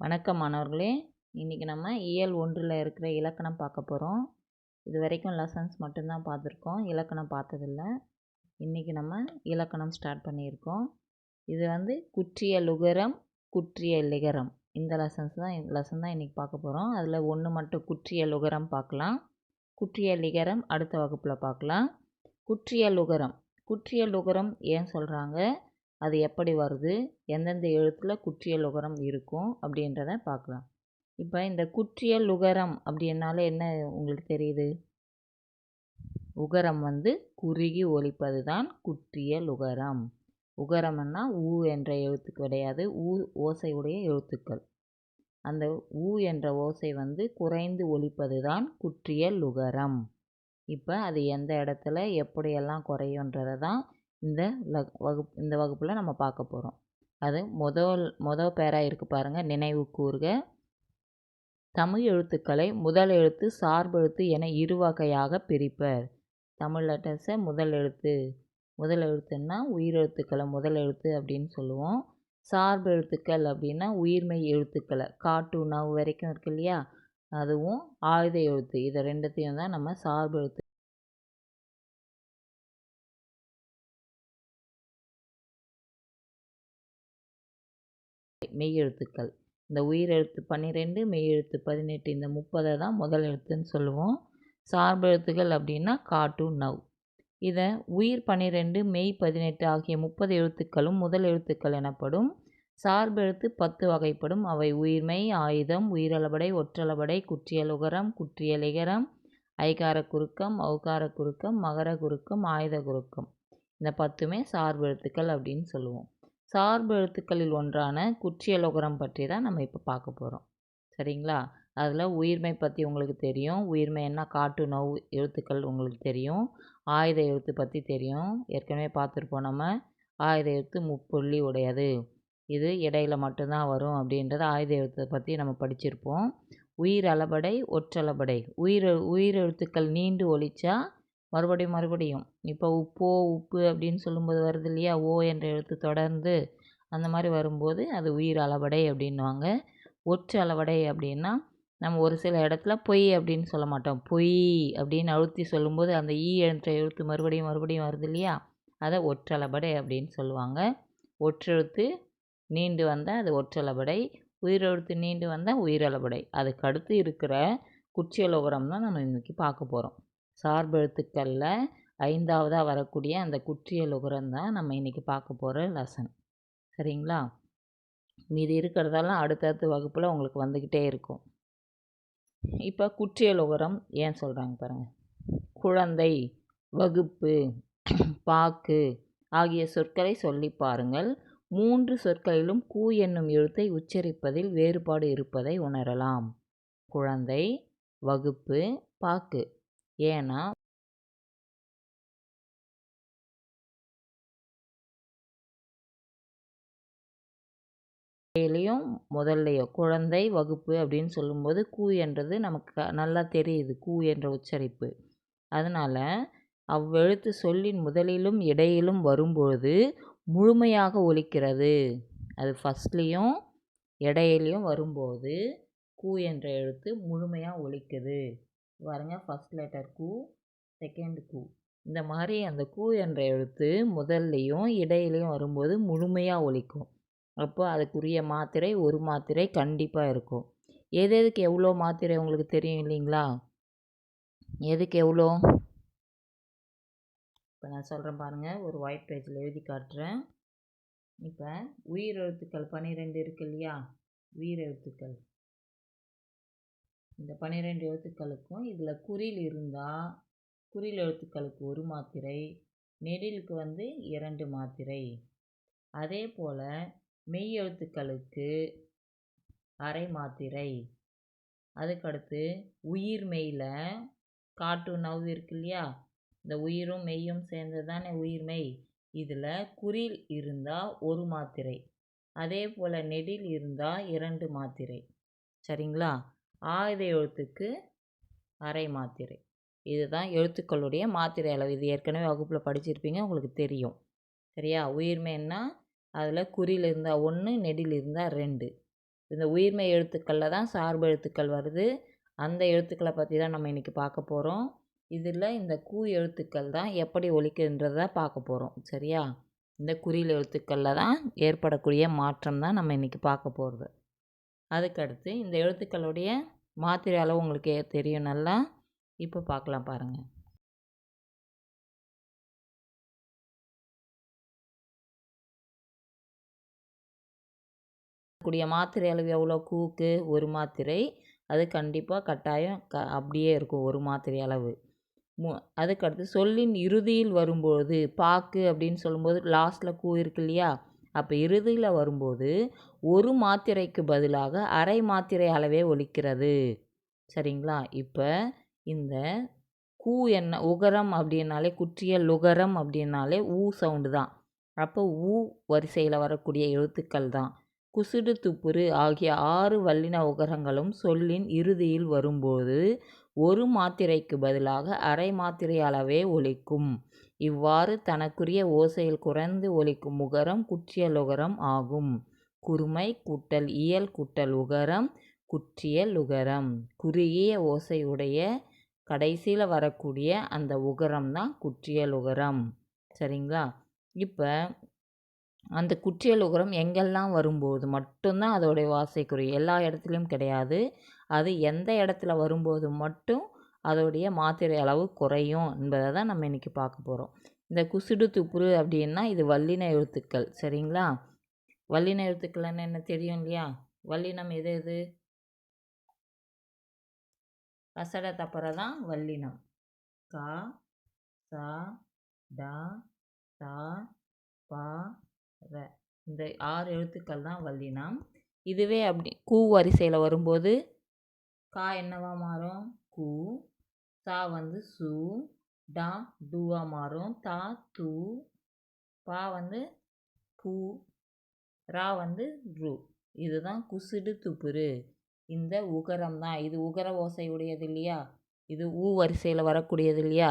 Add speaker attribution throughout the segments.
Speaker 1: வணக்கம் மாணவர்களே. இன்றைக்கி நம்ம இயல் ஒன்றில் இருக்கிற இலக்கணம் பார்க்க போகிறோம் இது வரைக்கும் லெசன்ஸ் மட்டும்தான் பார்த்துருக்கோம். இலக்கணம் பார்த்ததில்ல. இன்றைக்கி நம்ம இலக்கணம் ஸ்டார்ட் பண்ணியிருக்கோம். இது வந்து குற்றிய லுகரம் குற்றிய லிகரம். இந்த லெசன்ஸ் தான் லெசன் தான் இன்றைக்கி பார்க்க போகிறோம் அதில் ஒன்று மட்டும் குற்றிய லுகரம் பார்க்கலாம். குற்றிய லிகரம் அடுத்த வகுப்பில் பார்க்கலாம். குற்றிய லுகரம். குற்றிய லுகரம் ஏன் சொல்கிறாங்க அது எப்படி வருது? எந்தெந்த எழுத்தில் குற்றியல் உகரம் இருக்கும்? அப்படின்றத பார்க்கலாம். இப்போ இந்த குற்றியல் உகரம் அப்படின்னாலே என்ன உங்களுக்கு தெரியுது? உகரம் வந்து குறுகி ஒலிப்பது தான் குற்றியல் உகரம். உகரம்னா ஊ என்ற எழுத்து கிடையாது. ஊ ஓசையுடைய எழுத்துக்கள். அந்த ஊ என்ற ஓசை வந்து குறைந்து ஒலிப்பது தான் குற்றியல் உகரம். இப்போ அது எந்த இடத்துல எப்படியெல்லாம் குறையுன்றதை தான் இந்த வகுப் இந்த வகுப்பில் நம்ம பார்க்க போகிறோம் அது முதல் மொதல் பேராக இருக்குது பாருங்கள் நினைவு கூறுக தமிழ் எழுத்துக்களை முதல் எழுத்து சார்பெழுத்து என இரு வகையாக பிரிப்பர். தமிழ் லெட்டர்ஸை முதல் எழுத்து முதல் எழுத்துன்னா உயிரெழுத்துக்களை முதல் எழுத்து அப்படின்னு சொல்லுவோம். சார்பு எழுத்துக்கள் அப்படின்னா உயிர்மெய் எழுத்துக்களை காட்டு நவ் வரைக்கும் இருக்கு இல்லையா? அதுவும் ஆயுத எழுத்து. இதை ரெண்டுத்தையும் தான் நம்ம சார்பு எழுத்து மெய் எழுத்துக்கள். இந்த உயிரெழுத்து பன்னிரெண்டு மெய் எழுத்து பதினெட்டு இந்த முப்பதை தான் முதல் எழுத்துன்னு சொல்லுவோம். சார்பு எழுத்துக்கள் அப்படின்னா காட்டு நவ். இதை உயிர் பன்னிரெண்டு மெய் பதினெட்டு ஆகிய முப்பது எழுத்துக்களும் முதல் எழுத்துக்கள் எனப்படும். சார்பெழுத்து பத்து வகைப்படும். அவை உயிர்மை ஆயுதம் உயிரளபடை ஒற்றளபடை குற்றியலுகரம் குற்றியலிகரம் ஐகார குறுக்கம் ஔகார குறுக்கம் மகர குறுக்கம் ஆயுத குறுக்கம். இந்த பத்துமே சார்பு எழுத்துக்கள் அப்படின்னு சொல்லுவோம். சார்பு எழுத்துக்களில் ஒன்றான குற்றியலோகரம் பற்றி தான் நம்ம இப்போ பார்க்க போகிறோம் சரிங்களா? அதில் உயிர்மை பற்றி உங்களுக்கு தெரியும். உயிர்மை என்ன? காட்டு நோவு எழுத்துக்கள் உங்களுக்கு தெரியும். ஆயுத எழுத்து பற்றி தெரியும். ஏற்கனவே பார்த்துருப்போம் நம்ம. ஆயுத எழுத்து முப்புள்ளி உடையது. இது இடையில மட்டும்தான் வரும் அப்படின்றத ஆயுத எழுத்தை பற்றி நம்ம படிச்சிருப்போம். உயிர் அளபடை ஒற்றளபடை. உயிர் உயிர் எழுத்துக்கள் நீண்டு ஒழிச்சா மறுபடியும் மறுபடியும். இப்போ உப்போ உப்பு அப்படின்னு சொல்லும்போது வருது இல்லையா? ஓ என்ற எழுத்து தொடர்ந்து அந்த மாதிரி வரும்போது அது உயிர் அளவடை அப்படின்வாங்க ஒற்று அளவடை அப்படின்னா நம்ம ஒரு சில இடத்துல பொய் அப்படின்னு சொல்ல மாட்டோம். பொய் அப்படின்னு அழுத்தி சொல்லும்போது அந்த ஈ என்ற எழுத்து மறுபடியும் மறுபடியும் வருது இல்லையா? அதை ஒற்றளபடை அப்படின்னு சொல்லுவாங்க. ஒற்றெழுத்து நீண்டு வந்தால் அது ஒற்றளபடை உயிரெழுத்து நீண்டு வந்தால் உயிரளபடை அதுக்கு அடுத்து இருக்கிற குச்சியலோகரம் தான் நம்ம இன்றைக்கி பார்க்க போகிறோம் சார்பெழுத்துக்களில் ஐந்தாவதாக வரக்கூடிய அந்த குற்றியல் உகரம் தான் நம்ம இன்றைக்கி பார்க்க போகிற லெசன் சரிங்களா? மீதி இருக்கிறதெல்லாம் அடுத்தடுத்த வகுப்பில் உங்களுக்கு வந்துக்கிட்டே இருக்கும். இப்போ குற்றியல் உகரம் ஏன் சொல்கிறாங்க பாருங்கள் குழந்தை வகுப்பு பாக்கு ஆகிய சொற்களை சொல்லி பாருங்கள். மூன்று சொற்களிலும் கூ என்னும் எழுத்தை உச்சரிப்பதில் வேறுபாடு இருப்பதை உணரலாம். குழந்தை வகுப்பு பாக்கு. ஏன்னா இடையிலையும் முதல்லையோ குழந்தை வகுப்பு அப்படின்னு சொல்லும்போது கூ என்றது நமக்கு நல்லா தெரியுது கூ என்ற உச்சரிப்பு. அதனால் அவ்வெழுத்து சொல்லின் முதலிலும் இடையிலும் வரும்பொழுது முழுமையாக ஒலிக்கிறது. அது ஃபஸ்ட்லேயும் இடையிலையும் வரும்போது கூ என்ற எழுத்து முழுமையாக ஒலிக்குது. பாருங்கள் ஃபஸ்ட் லெட்டர் கூ செகண்ட் கூ. இந்த மாதிரி அந்த கூ என்ற எழுத்து முதல்லையும் இடையிலையும் வரும்போது முழுமையாக ஒழிக்கும் அப்போ அதுக்குரிய மாத்திரை ஒரு மாத்திரை கண்டிப்பாக இருக்கும். எது எதுக்கு எவ்வளோ மாத்திரை உங்களுக்கு தெரியும் இல்லைங்களா? எதுக்கு எவ்வளோ இப்போ நான் சொல்கிறேன் பாருங்கள் ஒரு ஒயிட் பேஜில் எழுதி காட்டுறேன். இப்போ உயிர் எழுத்துக்கள் பன்னிரெண்டு இருக்கு இல்லையா? உயிர் எழுத்துக்கள் இந்த பன்னிரெண்டு எழுத்துக்களுக்கும் இதில் குறில் இருந்தால் குறில் எழுத்துக்களுக்கு ஒரு மாத்திரை நெடிலுக்கு வந்து இரண்டு மாத்திரை. அதே போல் மெய் எழுத்துக்களுக்கு அரை மாத்திரை. அதுக்கடுத்து உயிர் மெய்யில் காட்டு நவ்வு இருக்கு இல்லையா? இந்த உயிரும் மெய்யும் சேர்ந்தது தானே உயிர் மெய். இதில் குறில் இருந்தால் ஒரு மாத்திரை. அதே போல் நெடில் இருந்தால் இரண்டு மாத்திரை. சரிங்களா? ஆயுத எழுத்துக்கு அரை மாத்திரை. இதுதான் எழுத்துக்களுடைய மாத்திரை அளவு. இது ஏற்கனவே வகுப்பில் படிச்சிருப்பீங்க உங்களுக்கு தெரியும். சரியா? உயிர்மைன்னா அதில் குறியில் இருந்தால் ஒன்று நெடில் இருந்தால் ரெண்டு. இந்த உயிர்மை எழுத்துக்களில் தான் சார்பு எழுத்துக்கள் வருது. அந்த எழுத்துக்களை பற்றி தான் நம்ம இன்றைக்கி பார்க்க போகிறோம் இதில் இந்த கூ எழுத்துக்கள் தான் எப்படி ஒலிக்குன்றதை பார்க்க போகிறோம் சரியா? இந்த குறியில் எழுத்துக்களில் தான் ஏற்படக்கூடிய மாற்றம் தான் நம்ம இன்றைக்கி பார்க்க போகிறது அதுக்கடுத்து இந்த எழுத்துக்களுடைய மாத்திரை அளவு உங்களுக்கு தெரியும் நல்லா. இப்போ பார்க்கலாம் பாருங்கள் கூடிய மாத்திரை அளவு எவ்வளோ? கூக்கு ஒரு மாத்திரை. அது கண்டிப்பாக கட்டாயம் க அப்படியே இருக்கும் ஒரு மாத்திரை அளவு. மு அதுக்கடுத்து சொல்லின் இறுதியில் வரும்போது பாக்கு அப்படின்னு சொல்லும்போது லாஸ்ட்டில் கூ இருக்கு இல்லையா? அப்போ இறுதியில் வரும்போது ஒரு மாத்திரைக்கு பதிலாக அரை மாத்திரை அளவே ஒலிக்கிறது. சரிங்களா? இப்போ இந்த கூ என்ன உகரம் அப்படின்னாலே குற்றிய லுகரம் அப்படின்னாலே ஊ சவுண்டு தான். அப்போ ஊ வரிசையில் வரக்கூடிய எழுத்துக்கள் தான். குசுடு துப்புரு ஆகிய ஆறு வல்லின உகரங்களும் சொல்லின் இறுதியில் வரும்போது ஒரு மாத்திரைக்கு பதிலாக அரை மாத்திரை அளவே ஒலிக்கும். இவ்வாறு தனக்குரிய ஓசையில் குறைந்து ஒலிக்கும் உகரம் குற்றியலுகரம் ஆகும். குறுமை கூட்டல் இயல் கூட்டல் உகரம் குற்றியலுகரம் குறுகிய ஓசையுடைய கடைசியில் வரக்கூடிய அந்த உகரம் தான் குற்றியலுகரம் சரிங்களா? இப்போ அந்த குற்றியல் உகரம் எங்கெல்லாம் வரும்போது மட்டும்தான் அதோடைய வாசைக்குரிய எல்லா இடத்துலையும் கிடையாது. அது எந்த இடத்துல வரும்போது மட்டும் அதோடைய மாத்திரை அளவு குறையும் என்பதை தான் நம்ம இன்றைக்கி பார்க்க போகிறோம் இந்த குசுடு துப்புரு அப்படின்னா இது வல்லின எழுத்துக்கள். சரிங்களா? வல்லின எழுத்துக்கள்னு என்ன தெரியும் இல்லையா? வல்லினம் எது எது? கசட தப்பற தான் வல்லினம். கா சா டா தா பா ர இந்த ஆறு எழுத்துக்கள் தான் வல்லினம் இதுவே அப்படி கூ வரிசையில் வரும்போது கா என்னவா மாறும்? கூ சா வந்து சு டா டூவா மாறும். தா தூ பா வந்து பூ ரா வந்து ரு. இதுதான் குசுடு துப்புரு. இந்த உகரம் தான். இது உகர ஓசையுடையது இல்லையா? இது ஊ வரிசையில் வரக்கூடியது இல்லையா?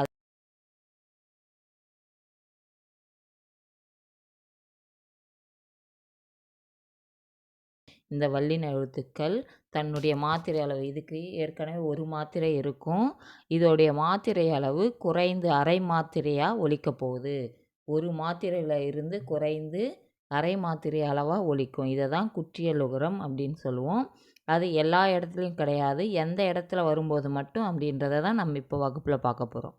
Speaker 1: இந்த வல்லின எழுத்துக்கள் தன்னுடைய மாத்திரை அளவு இதுக்கு ஏற்கனவே ஒரு மாத்திரை இருக்கும். இதோடைய மாத்திரை அளவு குறைந்து அரை மாத்திரையாக ஒழிக்க போகுது. ஒரு மாத்திரையில் இருந்து குறைந்து அரை மாத்திரை அளவாக ஒழிக்கும் இதை தான் குற்றியலுகரம் அப்படின்னு சொல்லுவோம். அது எல்லா இடத்துலையும் கிடையாது. எந்த இடத்துல வரும்போது மட்டும் அப்படின்றத தான் நம்ம இப்போ வகுப்பில் பார்க்க போகிறோம்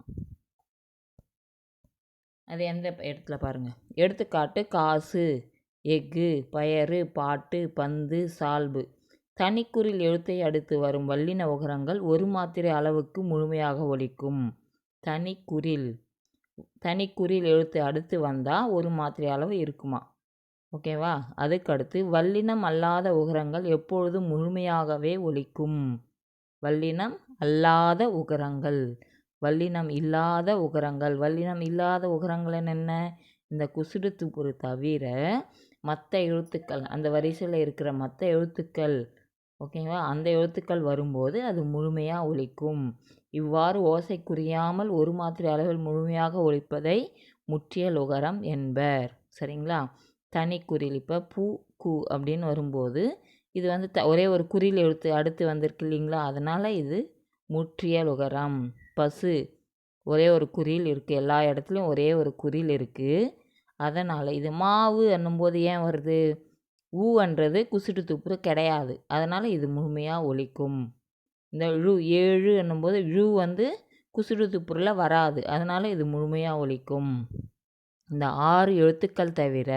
Speaker 1: அது எந்த இடத்துல பாருங்கள் எடுத்துக்காட்டு காசு. எஃகு பயறு பாட்டு பந்து சால்பு. தனிக்குறில் எழுத்தை அடுத்து வரும் வல்லின உகரங்கள் ஒரு மாத்திரை அளவுக்கு முழுமையாக ஒலிக்கும். தனிக்குறில் தனிக்குறில் எழுத்து அடுத்து வந்தால் ஒரு மாத்திரை அளவு இருக்குமா? ஓகேவா? அதுக்கடுத்து வல்லினம் அல்லாத உகரங்கள் எப்பொழுதும் முழுமையாகவே ஒலிக்கும். வல்லினம் அல்லாத உகரங்கள். வல்லினம் இல்லாத உகரங்கள். வல்லினம் இல்லாத உகரங்கள் என்னென்ன? இந்த குசுடு தவிர மற்ற எழுத்துக்கள் அந்த வரிசையில் இருக்கிற மற்ற எழுத்துக்கள் ஓகேங்களா? அந்த எழுத்துக்கள் வரும்போது அது முழுமையாக ஒலிக்கும். இவ்வாறு ஓசை குறியாமல் ஒரு மாத்திரை அளவில் முழுமையாக ஒலிப்பதை முற்றிய லுகரம் என்பர். சரிங்களா? தனி குறில் இப்போ பூ கு அப்படின்னு வரும்போது இது வந்து த ஒரே ஒரு குறில் எழுத்து அடுத்து வந்திருக்கு இல்லைங்களா? அதனால் இது முற்றிய லுகரம். பசு ஒரே ஒரு குறில் இருக்குது எல்லா இடத்துலையும் ஒரே ஒரு குறில் இருக்குது அதனால் இது மாவு என்னும்போது ஏன் வருது? ஊன்றது குசிட்டு துப்புரு கிடையாது. அதனால் இது முழுமையாக ஒலிக்கும். இந்த ழு ஏழு என்னும்போது ழு வந்து குசுடு துப்புரில் வராது. அதனால் இது முழுமையாக ஒலிக்கும். இந்த ஆறு எழுத்துக்கள் தவிர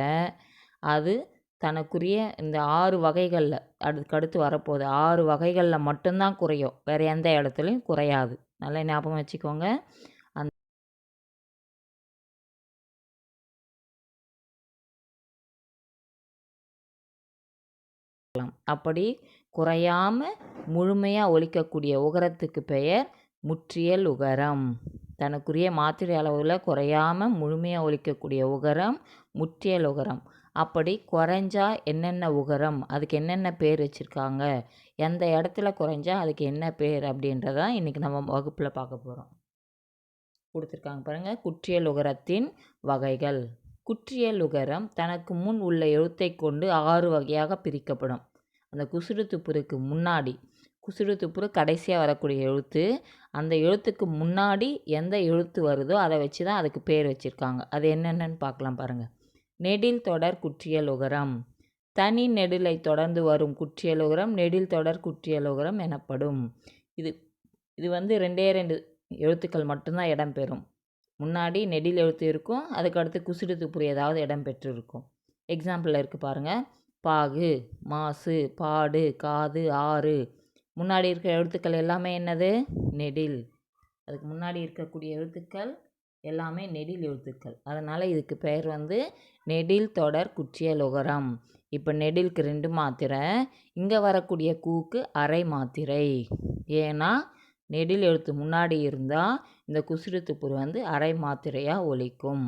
Speaker 1: அது தனக்குரிய இந்த ஆறு வகைகளில் அதுக்கடுத்து வரப்போகுது. ஆறு வகைகளில் மட்டும்தான் குறையும். வேறு எந்த இடத்துலையும் குறையாது. நல்லா ஞாபகம் வச்சுக்கோங்க. அப்படி குறையாம முழுமையாக ஒலிக்கக்கூடிய உகரத்துக்கு பெயர் முற்றியல் உகரம். தனக்குரிய மாத்திரை அளவில் குறையாம முழுமையாக ஒலிக்கக்கூடிய உகரம் முற்றியல் உகரம். அப்படி குறைஞ்சா என்னென்ன உகரம்? அதுக்கு என்னென்ன பேர் வச்சுருக்காங்க? எந்த இடத்துல குறைஞ்சா அதுக்கு என்ன பேர்? அப்படின்றதான் இன்றைக்கி நம்ம வகுப்பில் பார்க்க போகிறோம் கொடுத்துருக்காங்க பாருங்கள் குற்றியல் உகரத்தின் வகைகள். குற்றியல் உகரம் தனக்கு முன் உள்ள எழுத்தை கொண்டு ஆறு வகையாக பிரிக்கப்படும். அந்த குசுடு துப்புருக்கு முன்னாடி குசுடு துப்புரு கடைசியாக வரக்கூடிய எழுத்து அந்த எழுத்துக்கு முன்னாடி எந்த எழுத்து வருதோ அதை வச்சு தான் அதுக்கு பேர் வச்சுருக்காங்க. அது என்னென்னு பார்க்கலாம் பாருங்கள் நெடில் தொடர் குற்றியலுகரம் தனி நெடிலை தொடர்ந்து வரும் குற்றியலுகரம் நெடில் தொடர் குற்றியலுகரம் எனப்படும். இது இது வந்து ரெண்டே ரெண்டு எழுத்துக்கள் மட்டும்தான் இடம்பெறும் முன்னாடி நெடில் எழுத்து இருக்கும் அதுக்கு அடுத்து குசுடு ஏதாவது இடம் பெற்றிருக்கும். எக்ஸாம்பிளில் இருக்குது பாருங்கள் பாகு மாசு பாடு காது ஆறு. முன்னாடி இருக்கிற எழுத்துக்கள் எல்லாமே என்னது? நெடில். அதுக்கு முன்னாடி இருக்கக்கூடிய எழுத்துக்கள் எல்லாமே நெடில் எழுத்துக்கள். அதனால் இதுக்கு பெயர் வந்து நெடில் தொடர் குற்றியலுகரம் இப்போ நெடிலுக்கு ரெண்டு மாத்திரை இங்கே வரக்கூடிய கூக்கு அரை மாத்திரை. ஏன்னா நெடில் எழுத்து முன்னாடி இருந்தால் இந்த குசுறு வந்து அரை மாத்திரையாக ஒலிக்கும்.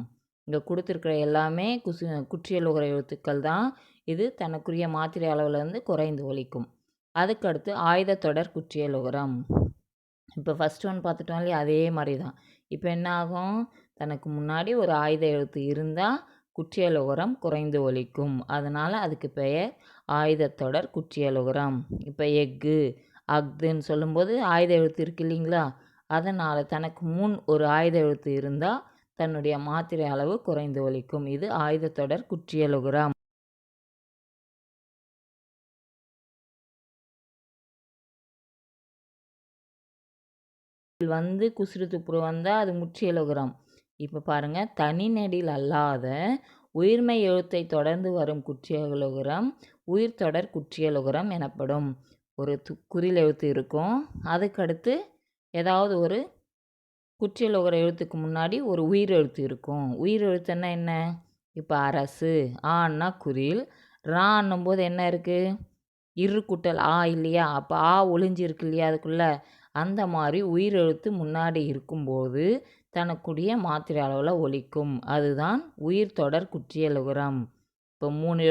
Speaker 1: இங்கே கொடுத்துருக்குற எல்லாமே குசு குற்றியலுகர எழுத்துக்கள் தான். இது தனக்குரிய மாத்திரை அளவில் வந்து குறைந்து ஒலிக்கும். அதுக்கடுத்து ஆயுதத்தொடர் குற்றியலுகரம் இப்போ ஃபஸ்ட் ஒன் பார்த்துட்டோம் இல்லையா? அதே மாதிரி தான் இப்போ என்ன ஆகும்? தனக்கு முன்னாடி ஒரு ஆயுத எழுத்து இருந்தால் குற்றியலுகரம் குறைந்து ஒலிக்கும். அதனால் அதுக்கு பெயர் ஆயுதத்தொடர் குற்றியலுகரம் இப்போ எக்கு அஃதுன்னு சொல்லும்போது ஆயுத எழுத்து இருக்கு இல்லைங்களா? அதனால் தனக்கு முன் ஒரு ஆயுத எழுத்து இருந்தால் தன்னுடைய மாத்திரை அளவு குறைந்து ஒழிக்கும் இது ஆயுதத்தொடர் குற்றியலுகரம். வந்து குசுறு துப்புரு வந்தால் அது முற்றியலுகுரம். இப்போ பாருங்கள் தனி நெடில் அல்லாத உயிர்மை எழுத்தை தொடர்ந்து வரும் குற்றியலுகரம் உயிர் தொடர் குற்றியலுகரம் எனப்படும். ஒரு து குறில் எழுத்து இருக்கும். அதுக்கடுத்து ஏதாவது ஒரு குற்றியலுகர எழுத்துக்கு முன்னாடி ஒரு உயிர் எழுத்து இருக்கும். உயிர் எழுத்துன்னா என்ன? இப்போ அரசு ஆன்னா குறில் ரான்னும் போது என்ன இருக்குது இரு குட்டல் ஆ இல்லையா? அப்போ ஆ ஒளிஞ்சிருக்கு இல்லையா அதுக்குள்ளே? அந்த மாதிரி உயிர் எழுத்து முன்னாடி இருக்கும்போது தனக்குடிய மாத்திரை அளவில் ஒழிக்கும் அதுதான் உயிர் தொடர் குற்றியலுகரம். இப்போ மூணு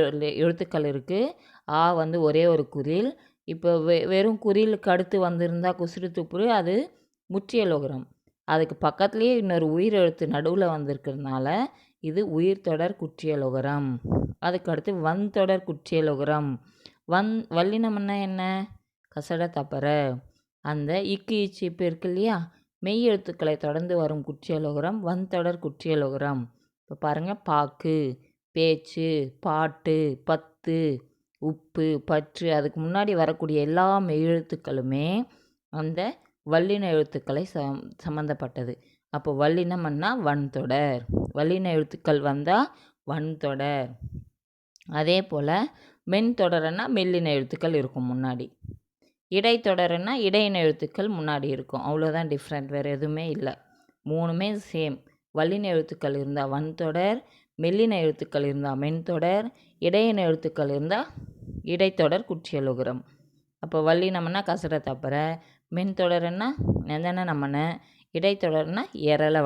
Speaker 1: எழுத்துக்கள் இருக்குது ஆ வந்து ஒரே ஒரு குறில் இப்போ வெ வெறும் குறிலுக்கு அடுத்து வந்திருந்தால் குசுறு துப்புரு அது முற்றியலோகரம் அதுக்கு பக்கத்துலேயே இன்னொரு உயிர் எழுத்து நடுவில் வந்திருக்கிறதுனால இது உயிர் தொடர் குற்றியலுகரம் அதுக்கு அடுத்து வன் தொடர் குற்றியலுகரம் வன் வல்லினம்னா என்ன? கசட தப்பற. அந்த இக்கு இச்சு இப்போ இருக்கு இல்லையா? மெய் எழுத்துக்களை தொடர்ந்து வரும் குற்றியலுகரம் வன் தொடர் குற்றியலுகரம் இப்போ பாருங்கள் பாக்கு பேச்சு பாட்டு பத்து உப்பு பற்று அதுக்கு முன்னாடி வரக்கூடிய எல்லா மெய்யெழுத்துக்களுமே அந்த வல்லின எழுத்துக்களை சம் சம்மந்தப்பட்டது அப்போ வல்லினம்னா வன்தொடர். வல்லின எழுத்துக்கள் வந்தால் வன்தொடர். அதே போல் மென் தொடர்னா மெல்லின எழுத்துக்கள் இருக்கும் முன்னாடி. இடைத்தொடர்னா இடையின எழுத்துக்கள் முன்னாடி இருக்கும். அவ்வளோதான் டிஃப்ரெண்ட் வேறு எதுவுமே இல்லை. மூணுமே சேம். வல்லின எழுத்துக்கள் இருந்தால் வன்தொடர் மெல்லின எழுத்துக்கள் இருந்தால் மென்தொடர் இடையின எழுத்துக்கள் இருந்தால் இடைத்தொடர் குற்றியலுகரம். அப்போ வல்லினம்னா கசட தப்பற மென் தொடர்னா நெந்தன நம்மன இடைத்தொடர்னா எரள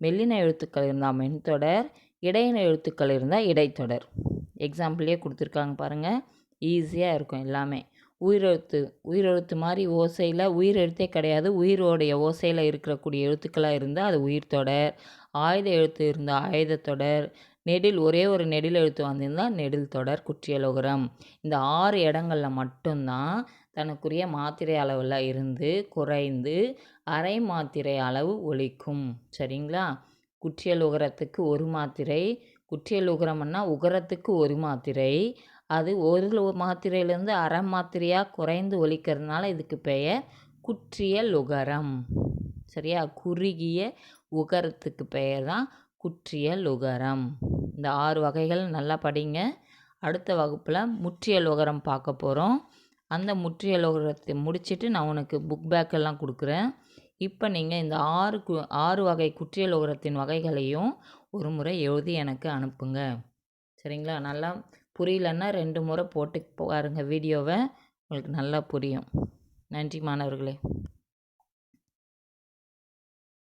Speaker 1: மெல்லின எழுத்துக்கள் இருந்தால் மென்தொடர் இடையின எழுத்துக்கள் இருந்தால் இடைத்தொடர். எக்ஸாம்பிளே கொடுத்துருக்காங்க பாருங்கள் ஈஸியாக இருக்கும் எல்லாமே. உயிரெழுத்து உயிரெழுத்து மாதிரி ஓசையில் உயிரெழுத்தே கிடையாது. உயிரோடைய ஓசையில் இருக்கக்கூடிய எழுத்துக்களாக இருந்தால் அது உயிர் தொடர் ஆயுத எழுத்து இருந்தால் ஆயுதத்தொடர் நெடில் ஒரே ஒரு நெடில் எழுத்து வந்திருந்தால் நெடில் தொடர் குற்றியலுகரம். இந்த ஆறு இடங்களில் மட்டும்தான் தனக்குரிய மாத்திரை அளவில் இருந்து குறைந்து அரை மாத்திரை அளவு ஒழிக்கும். சரிங்களா? குற்றியல் உகரத்துக்கு ஒரு மாத்திரை குற்றியல் உகரம்னா உகரத்துக்கு ஒரு மாத்திரை அது ஒரு மாத்திரையிலேருந்து அரை மாத்திரையாக குறைந்து ஒலிக்கிறதுனால இதுக்கு பெயர் குற்றிய லுகரம். சரியா? குறுகிய உகரத்துக்கு பெயர் தான் குற்றிய லுகரம். இந்த ஆறு வகைகள் நல்லா படிங்க. அடுத்த வகுப்பில் முற்றியல் உகரம் பார்க்க போகிறோம் அந்த முற்றியல் உகரத்தை முடிச்சுட்டு நான் உனக்கு புக் பேக் எல்லாம் கொடுக்குறேன். இப்போ நீங்கள் இந்த ஆறு கு ஆறு வகை குற்றியல் உகரத்தின் வகைகளையும் ஒரு முறை எழுதி எனக்கு அனுப்புங்க. சரிங்களா? நல்லா புரியலன்னா ரெண்டு முறை போட்டு பாருங்கள் வீடியோவை. உங்களுக்கு நல்லா புரியும். நன்றி மாணவர்களே.